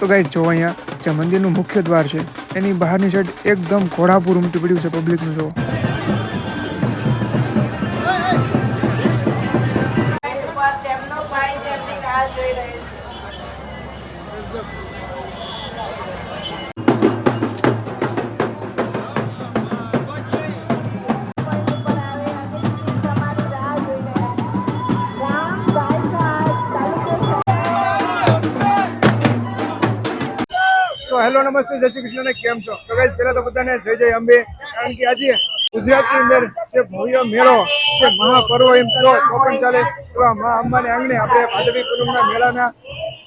તો ગાઈઝ જો અહીંયા જે મંદિરનું મુખ્ય દ્વાર છે, એની બહારની સાઈડ એકદમ ઘોડાપુર ઉમટી પડ્યું છે પબ્લિકનું જો. સો હેલો, નમસ્તે, જય શ્રી કૃષ્ણ ને કેમ છો? તો ગાઈઝ પહેલા તો બધાને જય જય અંબે, કારણ કે આજે ગુજરાતની અંદર જે ભવ્ય મેળો, જે મહાપર્વ એમ કહો તો પણ ચાલે, એવા મા અંબાને આંગણે આપણે ભાદરવી પૂનમના મેળાના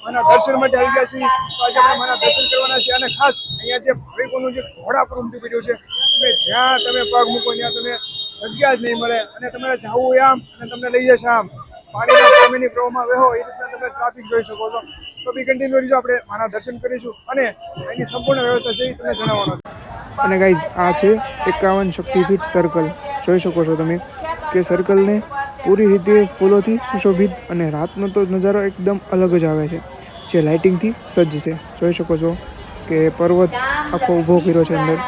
માના દર્શન માટે આવી ગયા છીએ. આજે આપણે માના દર્શન કરવાના છે અને ખાસ અહીંયા જે ભાવિકોનું જે ઘોડા પર ઉમટી પડ્યું છે, તમે જ્યાં તમે પગ મૂકો ત્યાં તમે જગ્યા જ નહીં મળે અને તમારે જવું આમ અને તમને લઈ જશે આમ. પાણીના સામેની પ્રવાહમાં વહો, એ રીતના તમે ટ્રાફિક જોઈ શકો છો. તો બી કન્ટિન્યુ રહીજો આપણે માના દર્શન કરીશું અને એની સંપૂર્ણ વ્યવસ્થા છે એ તમને જણાવવાનો અને ગાઈઝ આ છે એકાવન શક્તિપીઠ સર્કલ જોઈ શકો છો તમે કે સર્કલને પૂરી રીતે ફૂલોથી સુશોભિત અને રાતનો તો નજારો એકદમ અલગ જ આવે છે. જે લાઇટિંગથી સજ્જ છે. જોઈ શકો છો કે પર્વત આખો ઊભો કર્યો છે અંદર.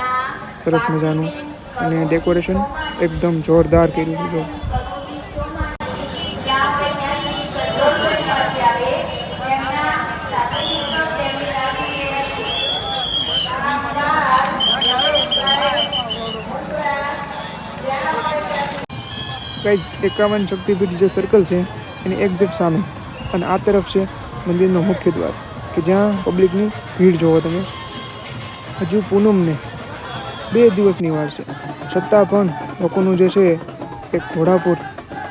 સરસ મજાનું. અને ડેકોરેશન એકદમ જોરદાર કર્યું છે જો. ગાઈઝ એકાવન શક્તિપીઠ જે સર્કલ છે એની એક્ઝેક્ટ સામે. અને આ તરફ છે મંદિરનો મુખ્ય દ્વાર, કે જ્યાં પબ્લિકની ભીડ જોવો તમે. હજુ પૂનમને બે દિવસની વાર છે. છતાં પણ લોકોનું જે છે એ ઘોડાપુર,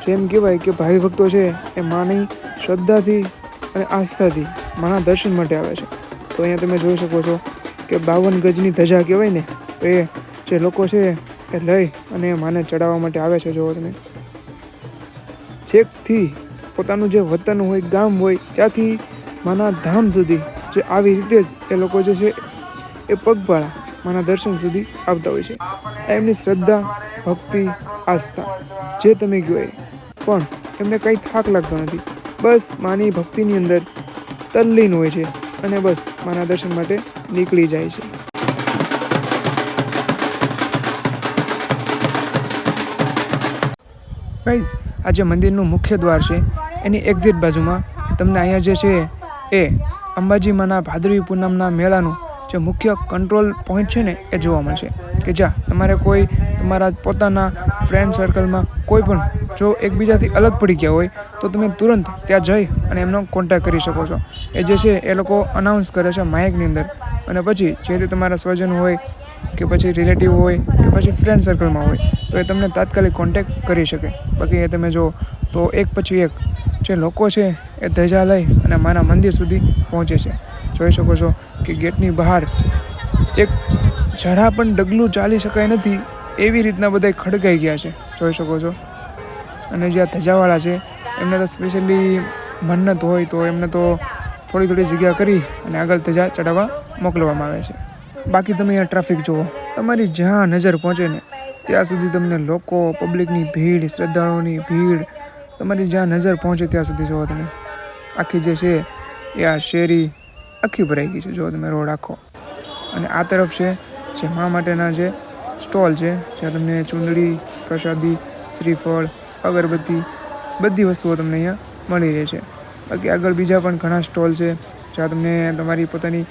જેમ કહેવાય કે ભાવિ ભક્તો છે એ માની, શ્રદ્ધાથી અને આસ્થાથી માના દર્શન માટે આવે છે. તો અહીંયા તમે જોઈ શકો છો કે બાવન ગજની ધજા કહેવાય ને, એ જે લોકો છે એ લઈ અને માને ચડાવવા માટે આવે છે, જોવો તમે. છેકથી પોતાનું જે વતન હોય, ગામ હોય, ત્યાંથી માના ધામ સુધી જે આવી રીતે જ એ લોકો જે છે, એ પગપાળા માના દર્શન સુધી આવતા હોય છે. એમની શ્રદ્ધા, ભક્તિ, આસ્થા, જે તમે કહો એ. પણ એમને કંઈ થાક લાગતો નથી. બસ માની ભક્તિની અંદર તલ્લીન હોય છે અને બસ માના દર્શન માટે નીકળી જાય છે. ગાઈઝ આ જે મંદિરનું મુખ્ય દ્વાર છે. એની એક્ઝિટ બાજુમાં તમને અહીંયા જે છે એ અંબાજીમાંના ભાદરવી પૂનમના મેળાનું જે મુખ્ય કંટ્રોલ પોઈન્ટ છે ને એ જોવા મળશે. કે જ્યાં તમારે કોઈ તમારા પોતાના ફ્રેન્ડ સર્કલમાં કોઈ પણ જો એકબીજાથી અલગ પડી ગયા હોય, તો તમે તુરંત ત્યાં જઈ અને એમનો કોન્ટેક્ટ કરી શકો છો. એ જે છે એ લોકો અનાઉન્સ કરે છે માઇકની અંદર. અને પછી જે તે તમારા સ્વજન હોય કે પછી રિલેટિવ હોય, કે પછી ફ્રેન્ડ સર્કલમાં હોય, તો એ તમને તાત્કાલિક કોન્ટેક્ટ કરી શકે. બાકી એ તમે જો, તો એક પછી એક જે લોકો છે એ ધજા લઈ અને મારા મંદિર સુધી પહોંચે છે. જોઈ શકો છો કે ગેટની બહાર એક જરા પણ ડગલું ચાલી શકાય નથી એવી રીતના બધા ખડકાઈ ગયા છે. જોઈ શકો છો. અને જે આ ધજાવાળા છે, એમને તો સ્પેશિયલી મન્નત હોય તો એમને તો થોડી થોડી જગ્યા કરી અને આગળ ધજા ચડાવવા મોકલવામાં આવે છે. બાકી તમે અહીંયા ટ્રાફિક જુઓ. તમારી જ્યાં નજર પહોંચે ને, ત્યાં સુધી તમને લોકો, પબ્લિકની ભીડ, શ્રદ્ધાળુઓની ભીડ, તમારી જ્યાં નજર પહોંચે ત્યાં સુધી જુઓ તમે. આખી જે છે, એ આ શેરી આખી ભરાઈ ગઈ છે. જો તમે રોડ આખો. અને આ તરફ છે, જે મા માટેના જે સ્ટોલ છે, જ્યાં તમને ચૂંદડી, પ્રસાદી, શ્રીફળ, અગરબત્તી, બધી વસ્તુઓ તમને અહીંયા મળી રહે છે. બાકી આગળ બીજા પણ ઘણા સ્ટોલ છે, જ્યાં તમને તમારી પોતાની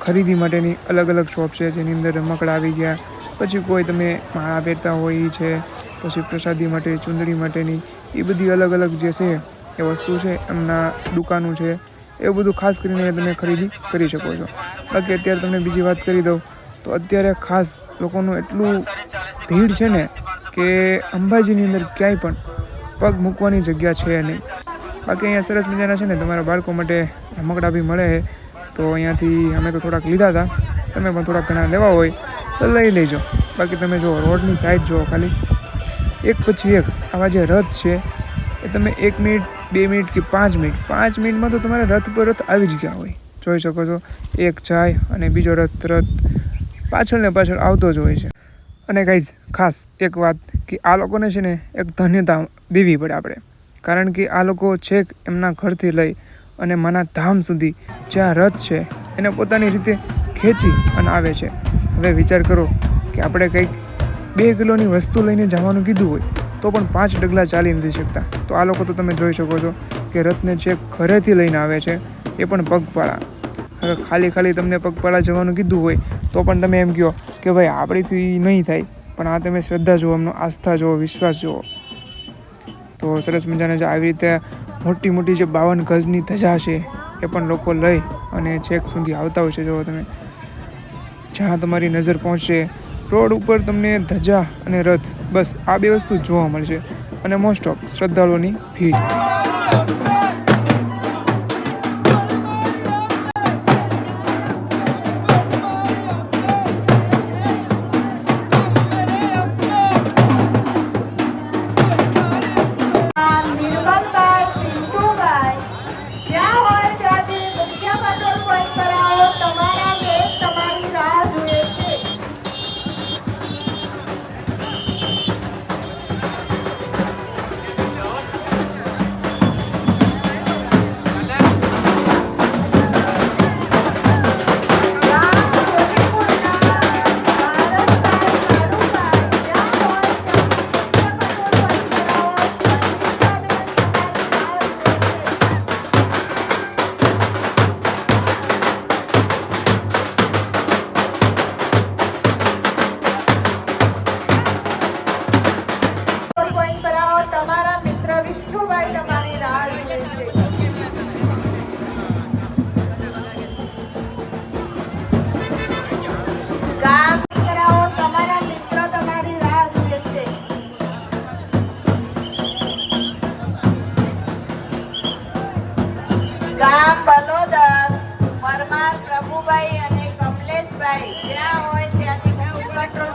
ખરીદી માટેની અલગ અલગ શોપ છે, જેની અંદર રમકડા આવી ગયા. પછી કોઈ તમે માળા પહેરતા હોય એ છે, પછી પ્રસાદી માટે, ચૂંદડી માટેની, એ બધી અલગ અલગ જે છે, એ વસ્તુ છે, એમના દુકાનો છે, એવું બધું ખાસ કરીને તમે ખરીદી કરી શકો છો. બાકી અત્યારે તમને બીજી વાત કરી દઉં, તો અત્યારે ખાસ લોકોનું એટલું ભીડ છે ને, કે અંબાજીની અંદર ક્યાંય પણ પગ મૂકવાની જગ્યા છે નહીં. બાકી અહીંયા સરસ મજાના છે ને, તમારા બાળકો માટે રમકડા બી મળે તો અહીંયાથી અમે તો થોડાક લીધા હતા. તમે પણ થોડાક ઘણા લેવા હોય તો લઈ લેજો. બાકી તમે જો રોડની સાઈડ જુઓ ખાલી. એક પછી એક આવા જે રથ છે, એ તમે એક મિનિટ, બે મિનિટ કે પાંચ મિનિટ, પાંચ મિનિટમાં તો તમારે રથ પર રથ આવી જ ગયા હોય. જોઈ શકો છો, એક જાય અને બીજો રથ રથ પાછળ ને પાછળ આવતો જ હોય છે. અને ગાઈઝ ખાસ એક વાત કે આ લોકોને છે ને એક ધન્યતા દેવી પડે આપણે. કારણ કે આ લોકો છેક એમના ઘરથી લઈ અને માના ધામ સુધી જ્યાં રથ છે, એને પોતાની રીતે ખેંચી અને આવે છે. હવે વિચાર કરો કે આપણે કંઈક બે કિલોની વસ્તુ લઈને જવાનું કીધું હોય, તો પણ પાંચ ડગલા ચાલી નથી શકતા. તો આ લોકો તો તમે જોઈ શકો છો કે રથને જે ઘરેથી લઈને આવે છે, એ પણ પગપાળા. હવે ખાલી ખાલી તમને પગપાળા જવાનું કીધું હોય, તો પણ તમે એમ કહો કે ભાઈ, આપણીથી નહીં થાય. પણ આ તમે શ્રદ્ધા જુઓ એમનો આસ્થા જુઓ, વિશ્વાસ જુઓ. તો સરસ મજાના જે આવી રીતે મોટી મોટી જે બાવન ગજની ધજા છે એ પણ લોકો લઈ અને છેક સુધી આવતા હોય છે. જો તમે જ્યાં તમારી નજર પહોંચશે, રોડ ઉપર તમને ધજા અને રથ બસ આ બે વસ્તુ જોવા મળશે. અને મોસ્ટ ઓફ શ્રદ્ધાળુઓની ભીડ. ગામ બલોદર પરમાર પ્રભુભાઈ અને કમલેશભાઈ. જ્યાં હોય ત્યાંથી કંટ્રોલ